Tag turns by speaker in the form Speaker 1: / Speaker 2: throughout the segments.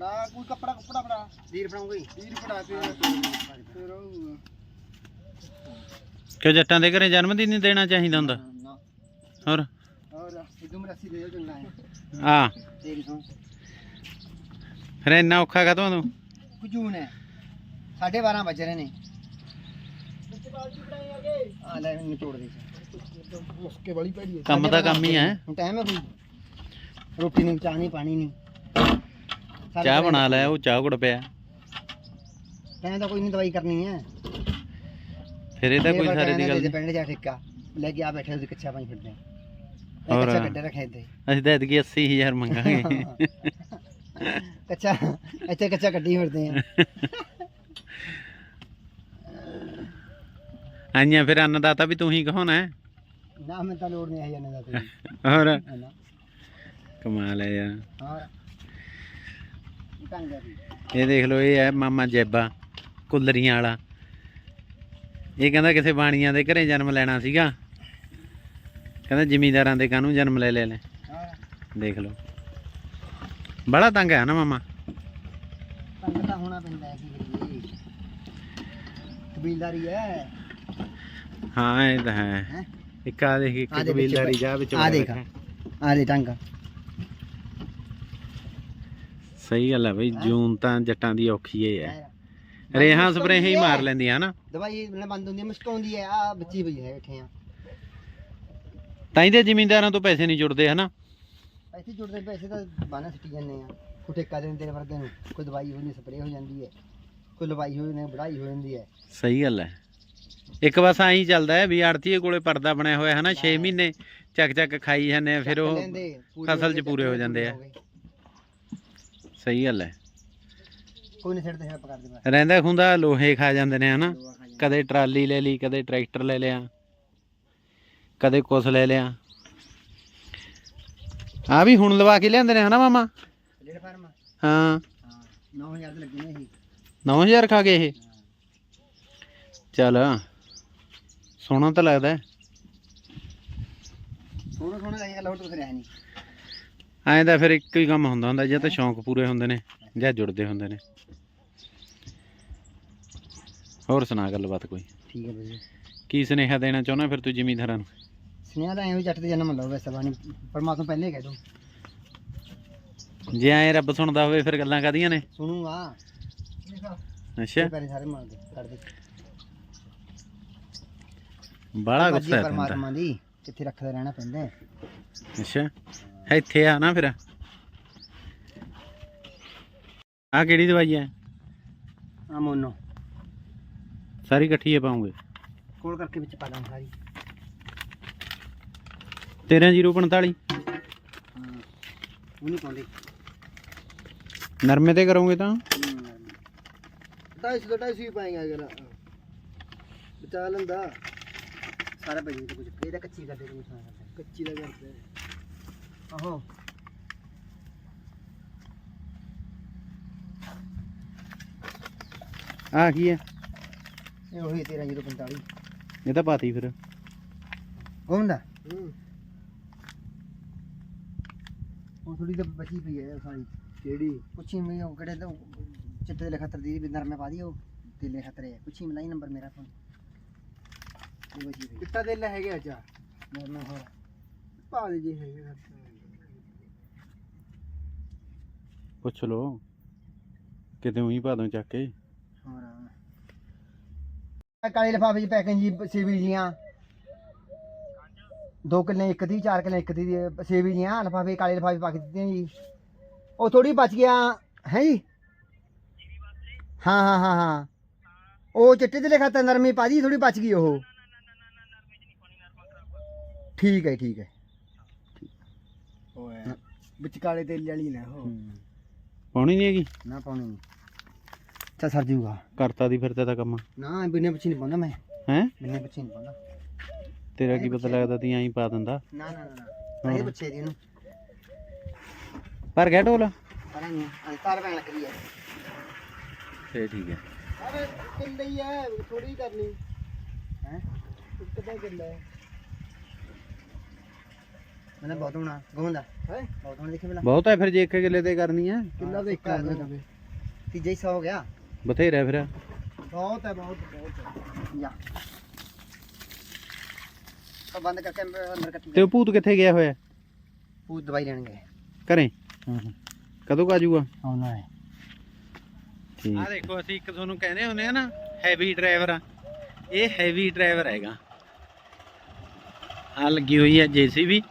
Speaker 1: ਫੜਾ ਕੋਈ ਕੱਪੜਾ ਕੁੱਪੜਾ ਫੜਾ।
Speaker 2: ਵੀਰ ਫੜਾਉਂਗਾ
Speaker 1: ਵੀਰ ਫੜਾ ਤੇ ਫਿਰ ਉਹ
Speaker 3: ਕਿਉਂ ਜੱਟਾਂ ਦੇ ਘਰੇ ਜਨਮ ਦਿਨ ਨਹੀਂ ਦੇਣਾ ਚਾਹੀਦਾ ਹੁੰਦਾ?
Speaker 1: ਨਾ।
Speaker 3: ਹੋਰ?
Speaker 1: ਹੋਰ ਇਦੋਂ ਮੇਰਾ ਸੀ ਦੇ ਚੰਗਾ ਹੈ।
Speaker 3: ਆ
Speaker 2: ਤੇਰੀ ਤੋਂ
Speaker 3: ਫਿਰ ਇੰਨਾ ਔਖਾ ਕਾ ਤੂੰ?
Speaker 2: ਕੁਜੂਨ ਹੈ। 12:30 ਵਜ ਰਹੇ ਨੇ। ਆ ਲੈ ਨਿਚੋੜ ਦੇ।
Speaker 1: ਮੁਸਕੇ ਵਾਲੀ ਹੈ।
Speaker 3: ਕੰਮ ਤਾਂ ਕੰਮ ਹੀ ਹੈ।
Speaker 2: ਹੁਣ ਟਾਈਮ ਹੈ ਕੋਈ। ਰੋਟੀ ਨਹੀਂ ਚਾਹ ਨਹੀਂ ਪਾਣੀ ਨਹੀਂ।
Speaker 3: ਚਾਹ ਬਣਾ ਲੈ ਉਹ ਚਾਹ ਗੁੜ ਪਿਆ।
Speaker 2: ਟਾਈਮ ਤਾਂ ਕੋਈ ਨਹੀਂ ਦਵਾਈ ਕਰਨੀ ਹੈ
Speaker 3: ਫਿਰ ਇਹ ਤਾਂ ਕੋਈ ਸਾਰੇ ਦੀ ਗੱਲ ਨਹੀਂ
Speaker 2: ਪਿੰਡ ਜਾ ਠੇਕਾ ਲੈ ਕੇ ਆ ਬੈਠੇ ਉਹਦੇ ਕੱਚਾ ਪਾਣੀ ਫਿਰਦੇ
Speaker 3: ਹੋਰ।
Speaker 2: ਕੱਚਾ ਕੱਢੇ ਰੱਖੇ ਤੇ
Speaker 3: ਅਸੀਂ ਤਾਂ ਐਤਕੀ 80000 ਮੰਗਾਂਗੇ।
Speaker 2: ਕੱਚਾ ਇੱਥੇ ਕੱਚਾ ਕੱਢੀ ਫਿਰਦੇ ਆ।
Speaker 3: ਆਈਆਂ ਫਿਰ ਅੰਨਦਾਤਾ ਵੀ ਤੂੰ ਹੀ ਕਹਾਉਣਾ ਹੈ
Speaker 2: ਨਾ ਮੈਂ ਤਾਂ ਲੋੜ ਨਹੀਂ ਦਾ। ਕੋਈ
Speaker 3: ਹੋਰ?
Speaker 2: ਹੈ
Speaker 3: ਕਮਾਲ ਹੈ ਯਾਰ।
Speaker 2: ਹਾਂ
Speaker 3: ਇਹ ਦੇਖ ਲਓ ਇਹ ਹੈ ਮਾਮਾ ਜੈਬਾ ਕੁੱਲਰੀਆਂ ਵਾਲਾ। ਇਹ ਕਹਿੰਦਾ ਕਿਸੇ ਬਾਣੀਆਂ ਦੇ ਘਰੇ ਜਨਮ ਲੈਣਾ ਸੀਗਾ। ਕਹਿੰਦਾ ਜ਼ਿਮੀਂਦਾਰਾਂ ਦੇ ਕਾਹਨੂੰ ਜਨਮ ਲੈ ਲੈ ਲੈ। ਦੇਖ ਲਓ। ਬੜਾ ਤੰਗ ਹੈ ਨਾ ਮਾਮਾ।
Speaker 2: ਤੰਗ ਤਾਂ ਹੋਣਾ ਪੈਂਦਾ ਹੈ ਕੀ ਕਬੀਲਦਾਰੀ ਹੈ।
Speaker 3: ਹਾਂ ਇਹ ਤਾਂ ਹੈ। ਇੱਕ ਆ ਦੇਖ ਇੱਕ ਕਬੀਲਦਾਰੀ ਜਾ ਵਿੱਚ
Speaker 2: ਆ ਦੇਖ। ਆ ਦੇ ਟੰਗ।
Speaker 3: ਸਹੀ ਗੱਲ ਹੈ ਬਈ ਜੂਨ ਤਾਂ ਜੱਟਾਂ ਦੀ ਔਖੀ ਏ ਹੈ। ਰੇਹਾਂ ਸਪਰੇਹਾਂ ਹੀ ਮਾਰ ਲੈਂਦੀਆਂ ਨਾ।
Speaker 2: ਦਵਾਈ ਬੰਦ ਹੁੰਦੀ ਹੈ ਮੁਸ਼ਕ ਆਉਂਦੀ ਹੈ ਆ ਬੱਚੀ ਪਈ ਹੈ ਬੈਠੇ ਆ।
Speaker 3: ਤਾਂ ਹੀ ਤੇ ਜ਼ਿਮੀਂਦਾਰਾਂ ਤੋਂ ਪੈਸੇ ਨਹੀਂ ਜੁੜਦੇ ਹਨਾ?
Speaker 2: ਪੈਸੇ ਜੁੜਦੇ ਪੈਸੇ ਤਾਂ ਬਾਨਾ ਸਿੱਟੀ ਜਾਂਦੇ ਆ। ਕੋਈ ਠੇਕਾ ਦੇਣ ਤੇਰੇ ਵਰਗੇ ਨੂੰ। ਕੋਈ ਦਵਾਈ ਹੋਣੀ ਸਪਰੇਅ ਹੋ ਜਾਂਦੀ ਹੈ ਕੋਈ ਲਵਾਈ ਹੋ ਜਾਂਦੀ ਹੈ ਵਢਾਈ ਹੋ ਜਾਂਦੀ ਹੈ
Speaker 3: ਸਹੀ ਗੱਲ ਹੈ ਇੱਕ ਬਸ ਐਂ ਹੀ ਚੱਲਦਾ ਹੈ ਵੀ ਆੜਤੀਏ ਕੋਲੇ ਪਰਦਾ ਬਣਿਆ ਹੋਇਆ ਹੈ ਨਾ 6 ਮਹੀਨੇ ਚੱਕ ਚੱਕ ਖਾਈ ਜਾਂਦੇ ਆ ਫਿਰ ਉਹ ਫਸਲ 'ਚ ਪੂਰੇ ਹੋ ਜਾਂਦੇ ਆ। ਸਹੀ ਗੱਲ ਹੈ।
Speaker 2: ਕੋਈ ਨਹੀਂ ਛੱਡਦੇ ਹੈਲਪ ਕਰਦੇ ਬਸ
Speaker 3: ਰਹਿੰਦਾ ਖੁੰਦਾ ਲੋਹੇ ਖਾ ਜਾਂਦੇ ਨੇ ਹਨਾ। ਕਦੇ ਟਰਾਲੀ ਲੈ ਲਈ ਕਦੇ ਟਰੈਕਟਰ ਲੈ ਲਿਆ। ਕਦੇ ਕੁਛ ਲੈ ਲਿਆ। ਆ ਵੀ ਹੁਣ ਲਵਾ ਕੇ ਲਿਆਂਦੇ ਨੇ ਹਨਾ ਮਾਮਾ?
Speaker 2: ਫਾਰਮ
Speaker 3: ਹਾਂ।
Speaker 2: ਹਾਂ 9000 ਦੇ ਲੱਗੇ ਨੇ ਇਹ।
Speaker 3: 9000 ਖਾ ਗਏ ਇਹ? ਚੱਲ ਸੋਹਣਾ ਤਾਂ ਲੱਗਦਾ। ਹੈ।
Speaker 2: ਸੋਹਣਾ ਸੋਹਣਾ ਲੱਗੇਗਾ ਲੋਟ ਫਿਰ ਹੈ ਨਹੀਂ
Speaker 3: ਐਂ ਤਾਂ ਫਿਰ ਇੱਕ ਹੀ ਕੰਮ ਹੁੰਦਾ ਹੁੰਦਾ ਜਾਂ ਤਾਂ ਸ਼ੌਂਕ ਪੂਰੇ ਹੁੰਦੇ ਨੇ ਜਾਂ ਜੁੜਦੇ ਹੁੰਦੇ ਨੇ। ਹੋਰ ਸੁਣਾ ਗੱਲਬਾਤ ਕੋਈ?
Speaker 2: ਠੀਕ ਹੈ ਬਈ
Speaker 3: ਕੀ ਸੁਨੇਹਾ ਦੇਣਾ ਚਾਹੁੰਦਾ ਫਿਰ ਤੂੰ ਜ਼ਿਮੀਂਦਾਰਾਂ ਨੂੰ?
Speaker 2: ਸੁਨੇਹਾ ਤਾਂ ਐਂ ਵੀ ਜੱਟ ਦੇ ਜਨਮ ਲਓ ਵੈਸੇ ਬਾਣੀ ਪਰਮਾਤਮਾ ਪਹਿਲੇ ਹੀ ਕਹਿ ਦੋ
Speaker 3: ਜੇ ਐਂ ਰੱਬ ਸੁਣਦਾ ਹੋਵੇ ਫਿਰ ਗੱਲਾਂ ਕਾਦੀਆਂ ਨੇ?
Speaker 2: ਸੁਣੂਗਾ।
Speaker 3: ਅੱਛਾ।
Speaker 2: ਪੈਰੇ ਸਾਰੇ ਮਾਰਦੇ ਕਰਦੇ
Speaker 3: ਬਾਹਲਾ
Speaker 2: ਮਰਜ਼ੀ
Speaker 3: ਗੁੱਸਾ ਹੈ ਤੈਨੂੰ
Speaker 2: ਪਰਮਾਤਮਾ ਦੀ ਕਿੱਥੇ ਰੱਖਦਾ ਰਹਿਣਾ ਪੈਂਦਾ ਹੈ।
Speaker 3: ਅੱਛਾ। ਇੱਥੇ ਆ ਨਾ ਫਿਰ? ਆ ਕਿਹੜੀ ਦਵਾਈ ਹੈ?
Speaker 2: ਆ ਮੋਨੋ।
Speaker 3: ਸਾਰੀ ਇਕੱਠੀ ਹੈ ਪਾਉਂਗੇ
Speaker 2: ਕੋਲ ਕਰਕੇ ਵਿੱਚ ਪਾ ਦਾਂ ਸਾਰੀ।
Speaker 3: 13045
Speaker 2: ਹਾਂ ਉਹ ਨਹੀਂ ਪਾਉਂਦੇ।
Speaker 3: ਨਰਮੇ ਤੇ ਕਰੋਗੇ ਤਾਂ?
Speaker 1: ਢਾਈ ਸੌ ਢਾਈ ਸੌ ਹੀ ਪਾਏਗਾ ਅਗਰ ਬਚਾ ਲੈਂਦਾ।
Speaker 2: ਸਾਰਾ ਪੈ ਜੂਗਾ ਕੁਝ। ਇਹ ਤਾਂ ਕੱਚੀ ਕਰਦੇ ਕੁਝ ਨਾ ਕਰਦੇ
Speaker 1: ਕੱਚੀ ਦਾ ਕਰਦੇ।
Speaker 2: ਆਹੋ।
Speaker 3: ਆ ਕੀ ਹੈ
Speaker 2: ਇਹ ਉਹੀ 13045
Speaker 3: ਇਹ ਤਾਂ ਪਾਤੀ ਫਿਰ।
Speaker 2: ਹੁੰਦਾ?
Speaker 1: ਹੂੰ।
Speaker 2: ਉਹ ਥੋੜੀ ਤਾਂ ਬਚੀ ਪਈ ਹੈ ਸਾਰੀ।
Speaker 1: ਕਿਹੜੀ?
Speaker 2: ਪੁੱਛੀ ਮੈਂ ਉਹ ਕਿਹੜੇ ਤੋਂ ਚਿੱਟੇ ਦੇ ਖਤਰ ਦੀ ਵੀ ਨਰਮੇ ਪਾ ਦੀ ਉਹ। ਤੇਲੇ ਖਤਰੇ ਹੈ ਪੁੱਛੀ ਮਲਾਈ ਨੰਬਰ ਮੇਰਾ ਫੋਨ ਉਹ ਬਚੀ ਪਈ।
Speaker 1: ਕਿੱਟਾ ਦੇ ਲੈ ਹੈਗੇ ਅੱਛਾ
Speaker 2: ਨਰਮੇ ਹੋਰ।
Speaker 1: ਪਾ ਦੇ ਜੀ ਹੈਗੇ
Speaker 3: ਪੁੱਛ ਲੋ ਕਿਤੇ ਉਹੀ ਪਾ ਦੋ ਚੱਕ ਕੇ।
Speaker 2: ਹੋਰ। ਕਾਲੇ ਲਿਫਾਫੇ 'ਚ ਪੈਕਿੰਗ ਜੀ ਸੇਵੀ ਜੀਆਂ। ਦੋ ਕਿੱਲੇ ਇੱਕ ਦੀ ਚਾਰ ਕਿੱਲੇ ਇੱਕ ਦੀ ਸੇਵੀ ਜੀਆਂ ਲਿਫਾਫੇ ਕਾਲੇ ਲਿਫਾਫੇ ਪਾ ਕੇ ਦਿੱਤੀਆਂ ਜੀ। ਉਹ ਥੋੜੀ ਬਚ ਗਿਆ ਹੈ ਜੀ? ਹਾਂ ਹਾਂ ਹਾਂ ਹਾਂ। ਉਹ ਚਿੱਟੇ ਦੇ ਲਿਖਾ ਤਾਂ ਨਰਮੀ ਪਾ ਦੀ ਥੋੜੀ ਬਚ ਗਈ ਉਹ। ਠੀਕ ਹੈ ਠੀਕ ਹੈ।
Speaker 1: ਓਏ ਵਿੱਚ ਕਾਲੇ ਤੇਲ ਵਾਲੀ ਨਾ ਉਹ।
Speaker 3: ਪਾਉਣੀ ਨਹੀਂ ਹੈਗੀ?
Speaker 2: ਨਾ ਪਾਉਣੀ ਨਹੀਂ ਅੱਛਾ ਸਰ ਜੂਗਾ।
Speaker 3: ਕਰਤਾ ਦੀ ਫਿਰ ਤੇ ਤਾਂ ਕੰਮ।
Speaker 2: ਨਾ ਬਿਨੇ ਪਿੱਛੇ ਨਹੀਂ ਪਾਉਂਦਾ ਮੈਂ।
Speaker 3: ਹੈ?
Speaker 2: ਬਿਨੇ ਪਿੱਛੇ ਨਹੀਂ ਪਾਉਂਦਾ।
Speaker 3: ਤੇਰਾ ਕੀ ਪਤਾ ਲੱਗਦਾ ਤੀ ਐਂ ਪਾ ਦਿੰਦਾ।
Speaker 2: ਨਾ ਨਾ ਨਾ ਇਹ ਪੁੱਛੇ ਦੀ ਇਹਨੂੰ
Speaker 3: ਪਰ ਗਿਆ ਢੋਲ?
Speaker 2: ਪਤਾ ਨਹੀਂ ਅਜੇ ਤਾਰ ਪੈਣ ਲੱਗ ਰਹੀ ਹੈ।
Speaker 3: ਫੇਰ ਠੀਕ ਹੈ।
Speaker 1: ਅਰੇ ਕਿੱਲੇ ਹੀ ਥੋੜੀ ਕਰਨੀ।
Speaker 2: ਹੈ?
Speaker 1: ਇੱਕ ਤਾਂ ਕਿੱਲਾ ਹੈ।
Speaker 2: ਮੈਨੇ ਬਹੁਤ ਹੋਣਾ ਗੋਂਦਾ
Speaker 1: ਹੈ?
Speaker 2: ਬਹੁਤ ਹੋਣਾ ਦੇਖੀ ਪਹਿਲਾਂ।
Speaker 3: ਬਹੁਤ ਹੈ ਫਿਰ ਜੇ ਇੱਕ ਕਿੱਲੇ ਤੇ ਕਰਨੀ ਹੈ।
Speaker 1: ਕਿੰਨਾ ਦੇ ਇੱਕ ਕਰਨਾ। ਕਦੇ।
Speaker 2: ਤੀਜਾ ਹਿੱਸਾ ਹੋ ਗਿਆ।
Speaker 3: ਬਥੇਰਾ ਫਿਰ।
Speaker 1: ਬਹੁਤ ਹੈ ਬਹੁਤ ਬਹੁਤ।
Speaker 2: ਜਾ। ਤਾਂ ਬੰਦ ਕਰਕੇ ਅੰਦਰ ਅੰਦਰ ਕੱਟੀ
Speaker 3: ਤੇ ਉਹ ਭੂਤ ਕਿੱਥੇ ਗਿਆ ਹੋਇਆ?
Speaker 2: ਪੂਤ ਦਵਾਈ ਲੈਣ ਗਏ।
Speaker 3: ਘਰੇ? ਕਦੋਂ ਕੁ ਆ ਜਾਊਗਾ?
Speaker 2: ਆਉਣਾ ਹੈ।
Speaker 3: ਠੀਕ। ਆ ਦੇਖੋ ਅਸੀਂ ਇੱਕ ਤੁਹਾਨੂੰ ਕਹਿੰਦੇ ਹੁੰਦੇ ਆ ਨਾ ਹੈਵੀ ਡਰਾਈਵਰ ਆ। ਇਹ ਹੈਵੀ ਡਰਾਈਵਰ ਹੈਗਾ। ਆ ਲੱਗੀ ਹੋਈ ਹੈ ਜੀਸੀਬੀ।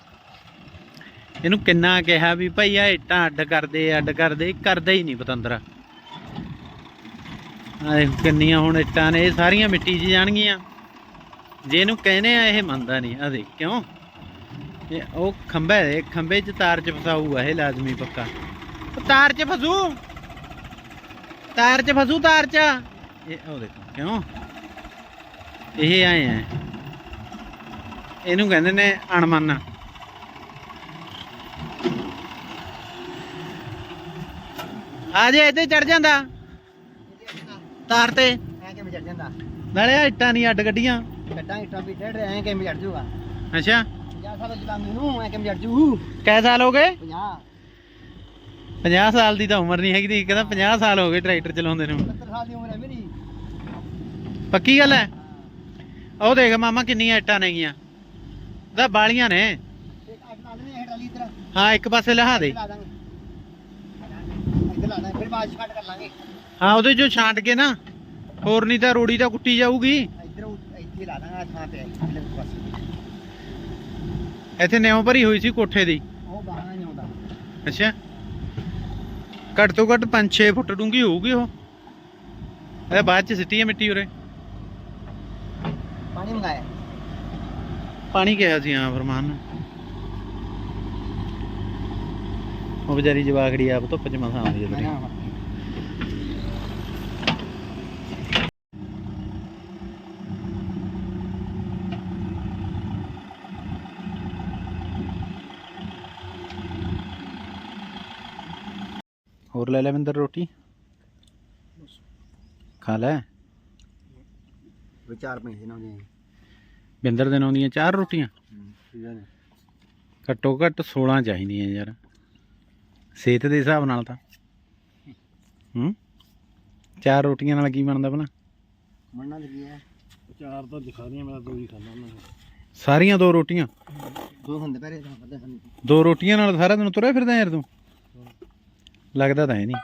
Speaker 3: ਇਹਨੂੰ ਕਿੰਨਾ ਕਿਹਾ ਵੀ ਭਾਈ ਆ ਇੱਟਾਂ ਅੱਡ ਕਰਦੇ ਅੱਡ ਕਰਦੇ ਕਰਦਾ ਹੀ ਨਹੀਂ ਪਤੰਦਰਾ। ਆ ਕਿੰਨੀਆਂ ਹੁਣ ਇੱਟਾਂ ਨੇ, ਇਹ ਸਾਰੀਆਂ ਮਿੱਟੀ 'ਚ ਜਾਣਗੀਆਂ। ਜੇ ਇਹਨੂੰ ਕਹਿੰਦੇ ਆ, ਇਹ ਮੰਨਦਾ ਨਹੀਂ। ਆ ਦੇਖ, ਕਿਉਂ? ਇਹ ਉਹ ਖੰਭਾ ਹੈ ਖੰਭੇ 'ਚ ਤਾਰ 'ਚ ਫਸਾਊਗਾ, ਇਹ ਲਾਜ਼ਮੀ ਪੱਕਾ। ਉਹ ਤਾਰ 'ਚ ਫਸੂ। ਤਾਰ 'ਚ ਫਸੂ, ਤਾਰ 'ਚ। ਇਹ ਉਹ ਦੇਖੋ, ਕਿਉਂ? ਇਹ ਆਏ ਆ ਇਹਨੂੰ ਕਹਿੰਦੇ ਨੇ ਅਣਮਨ। ਆ ਜੇ ਇੱਥੇ ਚੜ ਜਾਂਦਾ। ਤਾਰ ਤੇ।
Speaker 2: ਐ ਕਿਵੇਂ ਚੜ ਜਾਂਦਾ?
Speaker 3: ਨਾਲੇ ਆਹ ਇੱਟਾਂ ਨਹੀਂ ਅੱਡ ਗੱਡੀਆਂ।
Speaker 2: ਕੱਟਾਂ ਇਟਾਂ ਵੀ ਡੇਢ ਐ ਕਿਵੇਂ ਚੜ ਜੂਗਾ?
Speaker 3: ਅੱਛਾ।
Speaker 2: 50 ਸਾਲ ਚਲਾਉਂਦੇ ਨੂੰ ਐ ਕਿਵੇਂ ਚੜ ਜੂ?
Speaker 3: ਕੈ ਸਾਲ ਹੋ ਗਏ?
Speaker 2: 50
Speaker 3: 50 ਸਾਲ ਦੀ ਤਾਂ ਉਮਰ ਨਹੀਂ ਹੈਗੀ ਤੇ ਕਹਿੰਦਾ 50 ਸਾਲ ਹੋ ਗਏ ਟਰੈਕਟਰ ਚਲਾਉਂਦੇ ਨੂੰ।
Speaker 2: 70 ਸਾਲ ਦੀ ਉਮਰ ਹੈ ਮੇਰੀ।
Speaker 3: ਪੱਕੀ ਗੱਲ ਹੈ? ਉਹ ਦੇਖ ਮਾਮਾ ਕਿੰਨੀਆਂ ਇੱਟਾਂ ਨੇਗੀਆਂ। ਉਹਦਾ ਬਾਲੀਆਂ ਨੇ। ਹਾਂ ਇੱਕ ਪਾਸੇ ਲਹਾ ਦੇ
Speaker 2: ਲਾ ਦਾਂਗੇ ਇੱਧਰ ਲਾ ਦਾਂਗੇ ਫਿਰ ਬਾਅਦ ਛੱਡ ਕਰ ਲਾਂਗੇ।
Speaker 3: ਹਾਂ ਉਹਦੇ ਚੋਂ ਛਾਂਟ ਕੇ ਨਾ ਹੋਰ ਨਹੀਂ ਤਾਂ ਰੋੜੀ ਤਾਂ ਕੁੱਟੀ ਜਾਊਗੀ।
Speaker 2: ਇੱਧਰ ਇੱਥੇ ਲਾ ਦਾਂਗਾ ਥਾਂ ਤੇ ਇੱਧਰ ਪਾਸੇ।
Speaker 3: ਇੱਥੇ ਨਿਉ ਭਰੀ ਹੋਈ ਸੀ ਕੋਠੇ ਦੀ।
Speaker 2: ਉਹ ਬਾਹਰ ਨਹੀਂ ਆਉਂਦਾ
Speaker 3: ਅੱਛਾ। ਘੱਟ ਤੋਂ ਘੱਟ 5-6 ਫੁੱਟ ਡੂੰਗੀ ਹੋਊਗੀ ਉਹ। ਇਹ ਬਾਅਦ ਚ ਸਿੱਟੀ ਹੈ ਮਿੱਟੀ ਉਰੇ।
Speaker 2: ਪਾਣੀ ਮੰਗਾਇਆ?
Speaker 3: ਪਾਣੀ ਕਿਹਾ ਸੀ ਹਾਂ ਫਰਮਾਨ ਨੂੰ। ਉਹ ਵਿਚਾਰੀ ਜਵਾਖੜੀ ਆਪ ਧੁੱਪ ਚ ਮਸਾਂ ਆਉਂਦੀ ਹੈ ਹੋਰ ਲੈ ਲੈ ਮਿੰਦਰ ਰੋਟੀ। ਖਾ ਲੈ।
Speaker 2: ਵਿਚਾਰ ਪੈਂਦੇ ਨਾ ਉਹਦੇ
Speaker 3: ਬਿੰਦਰ ਦੇ ਨਾਂ ਦੀਆਂ ਚਾਰ ਰੋਟੀਆਂ।
Speaker 2: ਠੀਕ ਹੈ
Speaker 3: ਘੱਟੋ ਘੱਟ 16 ਚਾਹੀਦੀਆਂ ਯਾਰ। ਸਿਹਤ ਦੇ ਹਿਸਾਬ ਨਾਲ ਤਾਂ। ਹੂੰ? ਚਾਰ ਰੋਟੀਆਂ ਨਾਲ ਕੀ ਬਣਦਾ ਭਲਾ?
Speaker 2: ਮੰਨਣਾ ਲੱਗੀ ਹੈ
Speaker 1: ਚਾਰ ਤਾਂ ਦਿਖਾ ਦੀਆਂ ਮੈਂ ਦੋ ਹੀ ਖਾਣਾ ਮੈਂ
Speaker 3: ਸਾਰੀਆਂ ਦੋ ਰੋਟੀਆਂ?
Speaker 2: ਦੋ ਹੁੰਦੇ ਪਹਿਰੇ ਤਾਂ
Speaker 3: ਦੋ ਰੋਟੀਆਂ ਨਾਲ ਸਾਰਾ ਦਿਨ ਤੁਰਿਆ ਫਿਰਦਾ ਯਾਰ ਤੂੰ। ਲੱਗਦਾ ਤਾਂ ਹੈ ਨਹੀਂ।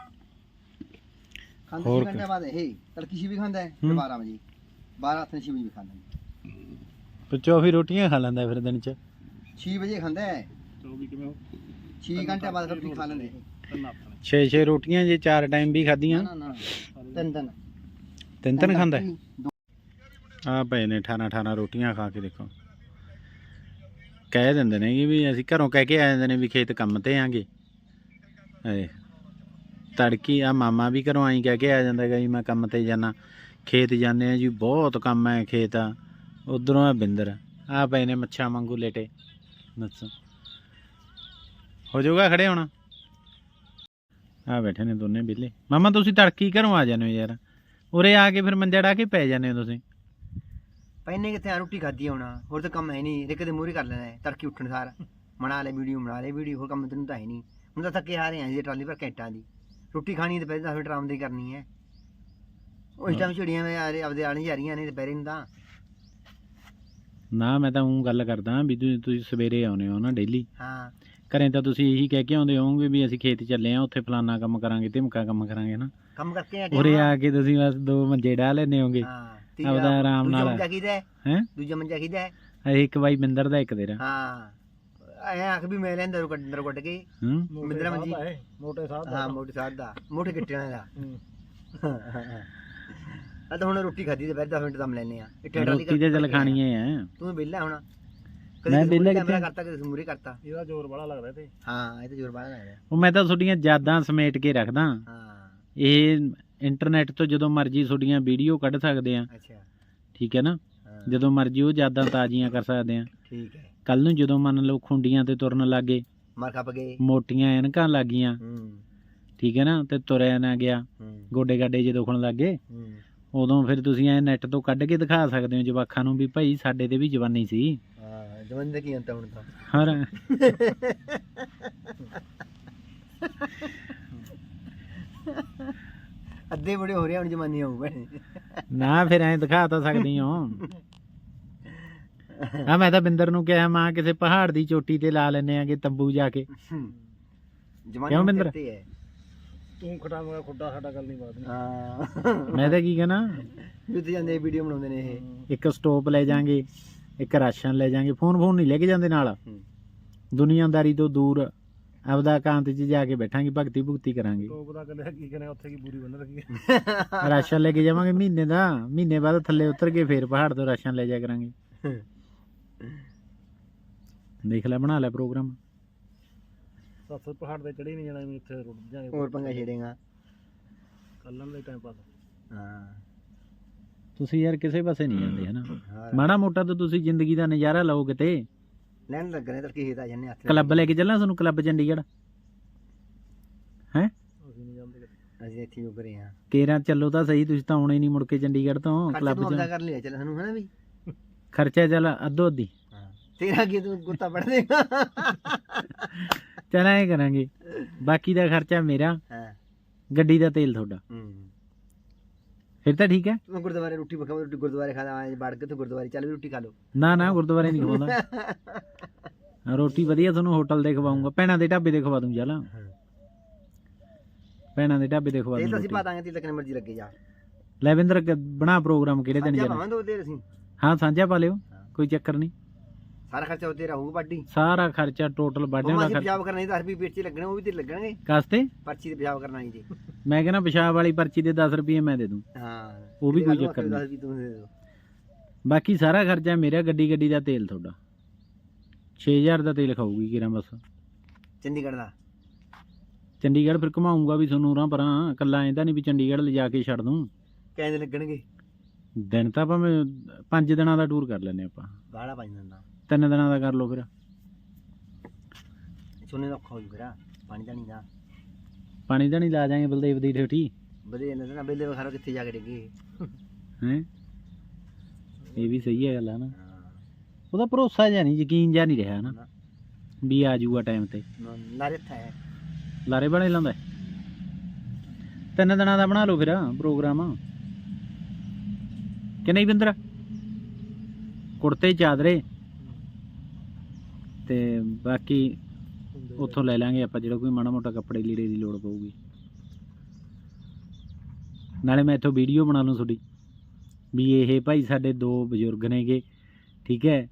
Speaker 2: ਘੰਟੇ ਬਾਅਦ ਇਹ ਤੜਕੀ ਸੀ ਵੀ ਖਾਂਦਾ ਹੈ ਫਿਰ
Speaker 3: ਹੂੰ।
Speaker 2: 12 ਵਜੇ। 12 ਹੱਥ 6 ਵਜੇ ਵੀ ਖਾਂਦਾ ਹੈ।
Speaker 3: ਤੇ 24 ਰੋਟੀਆਂ ਖਾ ਲੈਂਦਾ ਫਿਰ ਦਿਨ ਚ।
Speaker 2: 6 ਵਜੇ ਖਾਂਦਾ ਹੈ।
Speaker 1: 24 ਕਿਵੇਂ
Speaker 2: 6 ਘੰਟੇ ਬਾਅਦ ਰੋਟੀ ਖਾ ਲੈਂਦੇ
Speaker 1: ਤਿੰਨ ਆਪਣੇ
Speaker 3: 6-6 ਰੋਟੀਆਂ ਜੇ ਚਾਰ ਟਾਈਮ ਵੀ ਖਾਧੀਆਂ।
Speaker 2: ਤਿੰਨ ਤਿੰਨ
Speaker 3: ਤਿੰਨ ਤਿੰਨ ਖਾਂਦਾ ਹੈ? ਆ ਪਏ ਨੇ 18 18 ਰੋਟੀਆਂ ਖਾ ਕੇ ਦੇਖੋ। ਕਹਿ ਦਿੰਦੇ ਨੇ ਕਿ ਵੀ ਅਸੀਂ ਘਰੋਂ ਕਹਿ ਕੇ ਆ ਜਾਂਦੇ ਨੇ ਵੀ ਖੇਤ ਕੰਮ ਤੇ ਆਂਗੇ। ਏ ਤੜਕੀ ਆ ਮਾਮਾ ਵੀ ਘਰੋਂ ਆਈ ਕਹਿ ਕੇ ਆ ਜਾਂਦਾ ਹੈਗਾ ਜੀ ਮੈਂ ਕੰਮ ਤੇ ਜਾਣਾ। ਖੇਤ ਜਾਂਦੇ ਆ ਜੀ, ਬਹੁਤ ਕੰਮ ਹੈ ਖੇਤ ਆ। ਉਧਰੋਂ ਆ ਬਿੰਦਰ, ਆ ਪਏ ਨੇ ਮੱਛਾ ਵਾਂਗੂ ਲੇਟੇ। ਦੱਸੋ। ਹੋ ਜਾਊਗਾ ਖੜੇ ਹੋਣਾ? ਆ ਬੈਠੇ ਨੇ ਦੋਨੇ ਬਿੱਲੇ ਮਾਮਾ, ਤੁਸੀਂ ਤੜਕੀ ਘਰੋਂ ਆ ਜਾਂਦੇ ਹੋ ਯਾਰ। ਉਰੇ ਆ ਕੇ ਫਿਰ ਮੰਜਾ ਡਾ ਕੇ ਪੈ ਜਾਂਦੇ ਹੋ ਤੁਸੀਂ।
Speaker 2: ਪਹਿਨੇ ਕਿੱਥੇ ਆ? ਰੋਟੀ ਖਾਧੀ ਹੋਣਾ। ਹੋਰ ਤਾਂ ਕੰਮ ਹੈ ਨਹੀਂ। ਇਹਦੇ ਕਦੇ ਮੂਹਰੇ ਕਰ ਲੈਣਾ ਹੈ, ਤੜਕੀ ਉੱਠਣ ਸਾਰ। ਬਣਾ ਲੈ ਵੀਡੀਓ, ਬਣਾ ਲੈ ਵੀਡੀਓ। ਹੋਰ ਕੰਮ ਤੈਨੂੰ ਤਾਂ ਹੈ ਨਹੀਂ। ਹੁਣ ਤਾਂ ਥੱਕੇ ਆ ਰਹੇ ਆ ਜੀ, ਟਰਾਲੀ ਪਰ ਘੰਟਾਂ ਦੀ। ਰੋਟੀ ਖਾਣੀ ਤੇ ਪਹਿਲਾਂ 10 ਮਿੰਟ ਆਰਾਮ ਦੀ ਕਰਨੀ ਹੈ। ਉਹ ਇਸ ਟਾਈਮ ਛੜੀਆਂ ਮੈਂ ਆ ਰਹੇ ਆਪਦੇ ਆਣ ਜਾ ਰਹੀਆਂ ਨੇ ਦੁਪਹਿਰੇ ਨੂੰ ਤਾਂ।
Speaker 3: ਨਾ ਮੈਂ ਤਾਂ ਉਹ ਗੱਲ ਕਰਦਾ ਵੀ ਤੁਸੀਂ ਤੁਸੀਂ ਸਵੇਰੇ ਆਉਨੇ ਹੋ ਨਾ ਡੇਲੀ
Speaker 2: ਹਾਂ।
Speaker 3: ਘਰੇ ਤਾਂ ਤੁਸੀਂ ਇਹੀ ਕਹਿ ਕੇ ਆਉਂਦੇ ਹੋਵੋਗੇ ਵੀ ਅਸੀਂ ਖੇਤ ਚੱਲੇ ਆ ਉੱਥੇ ਫਲਾਨਾ ਕੰਮ ਕਰਾਂਗੇ ਧਮਕਾ ਕੰਮ ਕਰਾਂਗੇ ਨਾ।
Speaker 2: ਕੰਮ ਕਰਕੇ ਹਟੇ
Speaker 3: ਉਰੇ। ਆ ਕੇ ਤੁਸੀਂ ਬਸ ਦੋ ਮੰਜੇ ਡਾ ਲੈਨੇ ਹੋਗੇ
Speaker 2: ਹਾਂ
Speaker 3: ਆਪਦਾ ਆਰਾਮ
Speaker 2: ਦੂਜਾ
Speaker 3: ਨਾਲ।
Speaker 2: ਮੰਜਾ ਕਿਹਦਾ ਹੈ?
Speaker 3: ਹੈ?
Speaker 2: ਦੂਜਾ ਮੰਜਾ ਕਿਹਦਾ ਹੈ?
Speaker 3: ਇੱਕ ਬਾਈ ਬਿੰਦਰ ਦਾ ਇੱਕ ਤੇਰਾ।
Speaker 2: ਹਾਂ। ਐ ਆਖ ਵੀ ਮੈਂ ਲੈਂਦਾ ਰੁਕ ਅੰਦਰ ਕੱਢ ਕੇ।
Speaker 3: ਹੂੰ?
Speaker 2: ਮਿੰਦਰਾ ਮੰਜੀ
Speaker 1: ਮੋਟੇ ਸਾਹ
Speaker 2: ਹਾਂ ਮੋਟੇ ਸਾਧ ਦਾ ਮੋਟੇ ਗਿੱਟਿਆਂ ਦਾ ਆ ਤਾਂ ਹੁਣ ਰੋਟੀ ਖਾਧੀ ਤੇ ਫਿਰ 10 ਮਿੰਟ ਦਮ ਲੈਨੇ ਆ। ਇਹ ਟੈਂਡਰ
Speaker 3: ਰੋਟੀ ਤੇ ਚੱਲ ਖਾਣੀ ਹੈ।
Speaker 2: ਤੂੰ ਵਿਹਲਾ ਹੁਣ।
Speaker 3: ਮੈਂ ਵਿਹਲਾ ਕਿੱਥੇ?
Speaker 2: ਕਰਤਾ ਕਦੇ ਮੂਰੇ ਕਰਤਾ।
Speaker 1: ਇਹਦਾ ਜ਼ੋਰ ਬੜਾ ਲੱਗਦਾ ਤੇ।
Speaker 2: ਹਾਂ ਇਹ ਤਾਂ ਜ਼ੋਰ ਬਾਹਰ ਲੱਗਦਾ।
Speaker 3: ਉਹ ਮੈਂ ਤਾਂ ਤੁਹਾਡੀਆਂ ਯਾਦਾਂ ਸਮੇਟ ਕੇ ਰੱਖਦਾ।
Speaker 2: ਹਾਂ।
Speaker 3: ਇਹ ਇੰਟਰਨੈਟ ਤੋਂ ਜਦੋਂ ਮਰਜ਼ੀ ਤੁਹਾਡੀਆਂ ਵੀਡੀਓ ਕੱਢ ਸਕਦੇ ਆ।
Speaker 2: ਅੱਛਾ।
Speaker 3: ਠੀਕ ਹੈ ਨਾ? ਜਦੋਂ ਮਰਜ਼ੀ ਉਹ ਯਾਦਾਂ ਤਾਜ਼ੀਆਂ ਕਰ ਸਕਦੇ ਆ।
Speaker 2: ਠੀਕ ਹੈ।
Speaker 3: ਕੱਲ ਨੂੰ ਜਦੋਂ ਮੰਨ ਲਓ ਖੁੰਡੀਆਂ ਤੇ ਤੁਰਨ ਲੱਗੇ
Speaker 2: ਮਾਰ ਖੱਪ ਗਏ।
Speaker 3: ਮੋਟੀਆਂ ਐਨਕਾਂ ਲੱਗੀਆਂ।
Speaker 2: ਹੂੰ।
Speaker 3: ਠੀਕ ਹੈ ਨਾ? ਤੇ ਤੁਰਿਆ ਨਾ ਗਿਆ।
Speaker 2: ਹੂੰ।
Speaker 3: ਗੋਡੇ ਗਾਡੇ ਜੇ ਦੁਖਣ ਲੱਗੇ
Speaker 2: ਹੂੰ।
Speaker 3: ਉਦੋਂ ਫਿਰ ਤੁਸੀਂ ਐ ਨੈਟ ਤੋਂ ਕੱਢ ਕੇ ਦਿਖਾ ਸਕਦੇ ਹੋ ਜਵਾਖਾਂ ਨੂੰ ਵੀ ਭਾਈ ਸਾਡੇ ਤੇ ਵੀ ਜਵਾਨੀ ਸੀ।
Speaker 2: ਹਾਂ ਜਵਾਨੀ ਦਾ ਕੀ ਅੰਤ ਆ ਹੁਣ ਤਾਂ?
Speaker 3: ਹੋਰ?
Speaker 2: ਅੱਧੇ ਬੜੇ ਹੋ ਰਹੇ ਹੁਣ ਜਵਾਨੀ ਭੈਣੇ
Speaker 3: ਨਾ ਫਿਰ ਐਂ ਦਿਖਾ ਤਾਂ ਸਕਦੀ ਹਾਂ। ਆ ਮੈਂ ਤਾਂ ਬਿੰਦਰ ਨੂੰ ਕਿਹਾ ਮਾਂ ਕਿਸੇ ਪਹਾੜ ਦੀ ਚੋਟੀ ਤੇ ਲਾ ਲੈਨੇ ਆਗੇ ਤੰਬੂ ਜਾ ਕੇ।
Speaker 2: ਜਵਾਨੀ
Speaker 3: ਕਿਉਂ ਬਿੰਦਰ?
Speaker 2: ਤੇ ਹੈ? ਤੂੰ ਖਟਾਵੇਂਗਾ ਖੁੱਡਾ ਸਾਡਾ ਗੱਲ ਨਹੀਂ ਬਾਤ ਹਾਂ।
Speaker 3: ਮੈਂ ਤਾਂ ਕੀ ਕਹਿਣਾ?
Speaker 2: ਜਿੱਥੇ ਜਾਂਦੇ ਵੀਡੀਓ ਬਣਾਉਂਦੇ ਨੇ ਇਹ।
Speaker 3: ਇੱਕ ਸਟੋਪ ਲੈ ਜਾਾਂਗੇ ਇੱਕ ਰਾਸ਼ਨ ਲੈ ਜਾਾਂਗੇ ਫੋਨ ਫੋਨ ਨਹੀਂ ਲੈ ਕੇ ਜਾਂਦੇ ਨਾਲ।
Speaker 2: ਹੂੰ।
Speaker 3: ਦੁਨੀਆਦਾਰੀ ਤੋਂ ਦੂਰ ਆਪਦਾ ਕਾਂਤ 'ਚ ਜਾ ਕੇ ਬੈਠਾਂਗੇ ਭਗਤੀ ਭੁਗਤੀ ਕਰਾਂਗੇ।
Speaker 2: ਟੋਪ ਦਾ ਕਹਿੰਦੇ ਕੀ ਕਹਿੰਦੇ ਉੱਥੇ ਕੀ ਬੂਰੀ ਬੰਨ ਰੱਖੀ
Speaker 3: ਰਾਸ਼ਨ ਲੈ ਕੇ ਜਾਵਾਂਗੇ ਮਹੀਨੇ ਦਾ ਮਹੀਨੇ ਬਾਅਦ ਥੱਲੇ ਉਤਰ ਕੇ ਫੇਰ ਪਹਾੜ ਤੋਂ ਰਾਸ਼ਨ ਲੈ ਜਾ ਕਰਾਂਗੇ। ਦੇਖ ਲੈ ਬਣਾ ਲੈ ਪ੍ਰੋਗਰਾਮ।
Speaker 2: ਸੱਤ ਪਹਾੜ ਤੇ ਚੜੀ ਨਹੀਂ ਜਾਣਾ ਇੱਥੇ ਰੁੱਟ ਜਾਗੇ ਹੋਰ ਪੰਗਾ ਛੇੜੇਗਾ। ਕੱਲਨ ਦੇ ਟਾਈਮ ਪਾਸ। ਹਾਂ।
Speaker 3: ਤੁਸੀਂ ਯਾਰ ਕਿਸੇ ਪਾਸੇ ਨਹੀਂ ਜਾਂਦੇ ਹਨਾ? ਮਾੜਾ ਮੋਟਾ ਤਾਂ ਤੁਸੀਂ ਜ਼ਿੰਦਗੀ ਦਾ ਨਜ਼ਾਰਾ ਲਓ ਕਿਤੇ।
Speaker 2: ਲੈਣ ਲੱਗਣੇ ਤਾਂ ਕੀ ਆ ਜੰਨੇ ਹੱਥ
Speaker 3: ਕਲੱਬ ਲੈ ਕੇ ਚੱਲਾਂ ਤੁਹਾਨੂੰ ਕਲੱਬ ਚੰਡੀਗੜ੍ਹ? ਹੈ?
Speaker 2: ਅਸੀਂ ਨਹੀਂ ਜਾਂਦੇ ਅਸੀਂ ਇੱਥੇ ਉਗਰੇ ਆ
Speaker 3: ਕੇਰਾਂ ਚੱਲੋ ਤਾਂ ਸਹੀ ਤੁਸੀਂ ਤਾਂ ਆਉਣੇ ਨਹੀਂ ਮੁੜ ਕੇ ਚੰਡੀਗੜ੍ਹ ਤੋਂ
Speaker 2: ਕਲੱਬ ਚ। ਕਰ ਲਿਆ ਚੱਲ ਸਾਨੂੰ ਹਨਾ ਵੀ?
Speaker 3: ਖਰਚਾ ਚੱਲ ਅੱਧੋ ਅੱਧੀ
Speaker 2: ਹਾਂ ਤੇਰਾ ਕੀ ਤੂੰ ਗੁੱਤਾ ਪੜ ਦੇਗਾ
Speaker 3: ਚੱਲ ਐਂ ਕਰਾਂਗੇ ਬਾਕੀ ਦਾ ਖਰਚਾ ਮੇਰਾ
Speaker 2: ਹਾਂ
Speaker 3: ਗੱਡੀ ਦਾ ਤੇਲ ਤੁਹਾਡਾ
Speaker 2: ਹੂੰ
Speaker 3: ਫਿਰ ਤਾਂ ਠੀਕ ਹੈ
Speaker 2: ਤੂੰ ਗੁਰਦੁਆਰੇ ਰੋਟੀ ਪਕਾਵੇਂ ਰੋਟੀ ਗੁਰਦੁਆਰੇ ਖਾਣਾ ਆਏ ਵੜ ਕੇ ਤੂੰ ਗੁਰਦੁਆਰੇ ਚੱਲ ਵੀ ਰੋਟੀ ਖਾ ਲਓ
Speaker 3: ਨਾ ਨਾ ਗੁਰਦੁਆਰੇ ਨਹੀਂ ਖਵਾਉਂਦਾ ਰੋਟੀ ਵਧੀਆ ਤੁਹਾਨੂੰ ਹੋਟਲ ਦੇ ਖਵਾਉਂਗਾ ਭੈਣਾਂ ਦੇ ਢਾਬੇ ਦੇ ਖਵਾ ਦੂੰ ਚੱਲ ਭੈਣਾਂ ਦੇ ਢਾਬੇ ਦੇ ਖਵਾ
Speaker 2: ਇਹ ਤਾਂ ਅਸੀਂ। ਪਾ ਦਾਂਗੇ ਤੇ ਲੱਗਣ ਮਰਜ਼ੀ ਲੱਗੇ ਜਾ
Speaker 3: ਲੈ ਬਿੰਦਰ ਕ- ਬਣਾ ਪ੍ਰੋਗਰਾਮ ਕਿਹੜੇ ਦਿਨ ਜਾਣਾ
Speaker 2: ਭਾਵੇਂ ਦੋ ਦੇਰ ਅਸੀਂ
Speaker 3: ਹਾਂ ਸਾਂਝਾ ਪਾ ਲਿਓ।
Speaker 2: ਹਾਂ।
Speaker 3: ਕੋਈ ਚੱਕਰ ਨਹੀਂ।
Speaker 2: ਸਾਰਾ ਖਰਚਾ ਉੱਤੇ ਰਹੂਗਾ ਬਾਡੀ
Speaker 3: ਸਾਰਾ ਖਰਚਾ ਟੋਟਲ ਵੱਢਣ
Speaker 2: ਉਹ
Speaker 3: ਦਾ
Speaker 2: ਅਸੀਂ
Speaker 3: ਖਰਚਾ।
Speaker 2: ਪਿਸ਼ਾਬ ਕਰਨਾ ਨਹੀਂ 10 ਰੁਪਏ ਪੇਟ 'ਚ ਲੱਗਣੇ ਉਹ ਵੀ ਤੇ ਲੱਗਣਗੇ।
Speaker 3: ਕਾਸਤੇ?
Speaker 2: ਪਰਚੀ ਤੇ ਪਿਸ਼ਾਬ ਕਰਨਾ ਜੀ।
Speaker 3: ਮੈਂ ਕਹਿੰਦਾ ਪਿਸ਼ਾਬ ਵਾਲੀ ਪਰਚੀ ਦੇ 10 ਰੁਪਏ ਮੈਂ ਦੇ ਦੂੰ।
Speaker 2: ਹਾਂ।
Speaker 3: ਉਹ ਵੀ ਕੋਈ ਚੱਕਰ ਨਹੀਂ। ਬਾਕੀ ਸਾਰਾ ਖਰਚਾ ਮੇਰਾ ਗੱਡੀ ਗੱਡੀ ਦਾ ਤੇਲ ਤੁਹਾਡਾ। 6000 ਦਾ ਤੇਲ ਖਾਊਗੀ ਕਿਰਾਂ ਬਸ।
Speaker 2: ਚੰਡੀਗੜ੍ਹ ਦਾ?
Speaker 3: ਚੰਡੀਗੜ੍ਹ ਫਿਰ ਘੁਮਾਊਂਗਾ ਵੀ ਤੁਹਾਨੂੰ ਪਰਾਂ। ਕੱਲਾ ਐਂ ਤਾਂ ਨਹੀਂ ਵੀ ਚੰਡੀਗੜ੍ਹ ਲਿਜਾ ਕੇ ਛੱਡ ਦੂੰ।
Speaker 2: ਕਹਿੰਦੇ ਲੱਗਣਗੇ?
Speaker 3: ਦਿਨ ਤਾਂ ਭਾਵੇਂ 5 ਦਿਨਾਂ ਦਾ ਟੂਰ ਕਰ ਲੈਨੇ ਆਪਾਂ।
Speaker 2: ਗਾੜਾ ਪਾਈ ਦਿੰਦਾ
Speaker 3: ਤਿੰਨ ਦਿਨਾਂ ਦਾ ਕਰ ਲਓ ਫਿਰ।
Speaker 2: ਸੁਣਨੇ ਦਾ ਔਖਾ ਹੋ ਜੂ ਪਾਣੀ ਤਾਂ ਨਹੀਂ ਦਾ
Speaker 3: ਪਾਣੀ ਤਾਂ ਨਹੀਂ ਲਾ ਜਾਾਂਗੇ ਬਲਦੇਵ ਦੀ ਠੇਠੀ
Speaker 2: ਬਦੇ ਇਹਨਾਂ ਦਾ ਬੇਲੇ ਵਖਾਰੋ ਕਿੱਥੇ ਜਾ ਕੇ ਡਿੱਗੇ।
Speaker 3: ਹੈ? ਇਹ ਵੀ ਸਹੀ ਹੈ ਗੱਲ ਹੈ ਨਾ।
Speaker 2: ਹਾਂ।
Speaker 3: ਉਹਦਾ ਭਰੋਸਾ ਜਿਹਾ ਨਹੀਂ ਯਕੀਨ ਜਿਹਾ ਨਹੀਂ ਰਿਹਾ ਨਾ।
Speaker 2: ਨਾ।
Speaker 3: ਵੀ ਆ ਜਾਊਗਾ ਟਾਈਮ ਤੇ।
Speaker 2: ਨਾ- ਨਾਰੇ ਥਾ ਹੈ
Speaker 3: ਲਾਰੇ ਬਣੇ ਲਾਉਂਦਾ। ਹੈ। ਤਿੰਨ ਦਿਨਾਂ ਦਾ ਬਣਾ ਲਓ ਫਿਰ ਪ੍ਰੋਗਰਾਮ ਕਿ ਨਹੀਂ ਬਿੰਦਰ? ਕੁੜਤੇ ਚਾਦਰੇ ਤੇ ਬਾਕੀ ਉੱਥੋਂ ਲੈ ਲਾਂਗੇ ਆਪਾਂ ਜਿਹੜਾ ਕੋਈ ਮਾੜਾ ਮੋਟਾ ਕੱਪੜੇ ਲੀੜੇ ਦੀ ਲੋੜ ਪਊਗੀ। ਨਾਲੇ ਮੈਂ ਇੱਥੋਂ ਵੀਡੀਓ ਬਣਾ ਲੂੰ ਤੁਹਾਡੀ ਵੀ ਇਹ ਭਾਈ ਸਾਡੇ ਦੋ ਬਜ਼ੁਰਗ ਨੇਗੇ ਠੀਕ ਹੈ?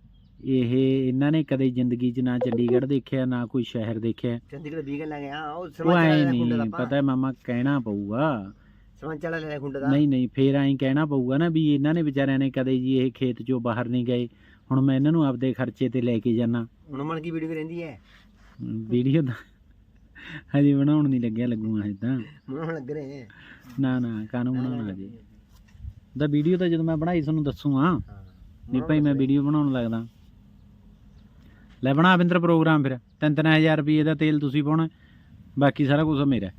Speaker 3: ਇਹ ਇਹਨਾਂ ਨੇ ਕਦੇ ਜ਼ਿੰਦਗੀ 'ਚ ਨਾ ਚੰਡੀਗੜ੍ਹ ਦੇਖਿਆ ਨਾ ਕੋਈ ਸ਼ਹਿਰ ਦੇਖਿਆ।
Speaker 2: ਚੰਡੀਗੜ੍ਹ ਵੀਗਨ ਲੈ ਗਿਆ ਉਹ ਦਾ
Speaker 3: ਨਹੀਂ ਪਤਾ ਹੈ ਮਾਮਾ ਕਹਿਣਾ ਪਊਗਾ।
Speaker 2: ਸਰਪੰਚ ਵਾਲਾ ਲੈ ਖੁੰਡਾ ਦਾ।
Speaker 3: ਨਹੀਂ ਨਹੀਂ ਫੇਰ ਐਂ ਕਹਿਣਾ ਪਊਗਾ ਨਾ ਵੀ ਇਹਨਾਂ ਨੇ ਵਿਚਾਰਿਆਂ ਨੇ ਕਦੇ ਜੀ ਇਹ ਖੇਤ 'ਚੋਂ ਬਾਹਰ ਨਹੀਂ ਗਏ। ਹੁਣ ਮੈਂ ਇਹਨਾਂ ਨੂੰ ਆਪਦੇ ਖਰਚੇ ਤੇ ਲੈ ਕੇ ਜਾਣਾ
Speaker 2: ਹੁਣ ਮਨ ਕੀ ਵੀਡੀਓ ਰਹਿੰਦੀ ਹੈ?
Speaker 3: ਵੀਡੀਓ ਤਾਂ ਹਜੇ ਬਣਾਉਣ ਨਹੀਂ ਲੱਗਿਆ ਲੱਗੂਗਾ ਇਦਾਂ
Speaker 2: ਹੁਣ ਲੱਗ ਰਹੇ ਹੈ।
Speaker 3: ਨਾ ਨਾ ਕਾਨੂੰ ਬਣਾਉਣਾ ਜੀ ਦਾ ਵੀਡੀਓ ਤਾਂ ਜਦੋਂ ਮੈਂ ਬਣਾਈ ਤੁਹਾਨੂੰ ਦੱਸੂਗਾ
Speaker 2: ਹਾਂ।
Speaker 3: ਵੀ ਭਾਈ ਮੈਂ ਵੀਡੀਓ ਬਣਾਉਣ ਲੱਗਦਾ। ਲੈ ਬਣਾ ਬਿੰਦਰ ਪ੍ਰੋਗਰਾਮ ਫਿਰ। 3-3000 ਰੁਪਏ ਦਾ ਤੇਲ ਤੁਸੀਂ ਪਾਉਣਾ। ਬਾਕੀ ਸਾਰਾ ਕੁਝ ਮੇਰਾ।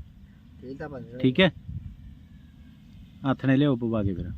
Speaker 3: ਠੀਕ ਹੈ? ਹੱਥ ਨੇ ਲਿਓ ਪਵਾ ਕੇ ਫਿਰ